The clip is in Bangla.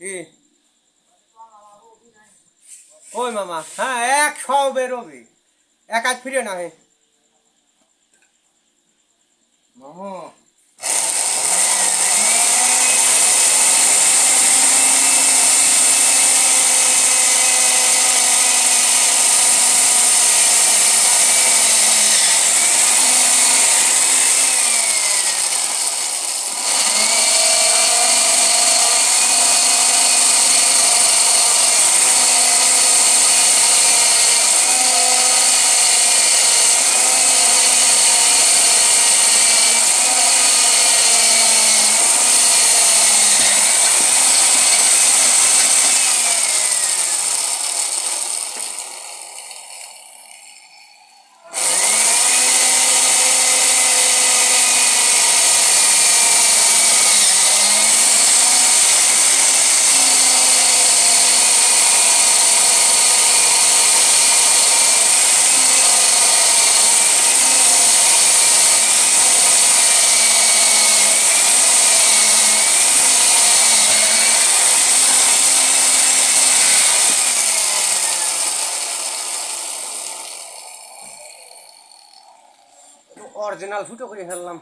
কি? ওই মামা হ্যাঁ এক সব বেরোবে। এক আজ ফিরে না হে। মামা অরিজিনাল ফুটো করে ফেললাম।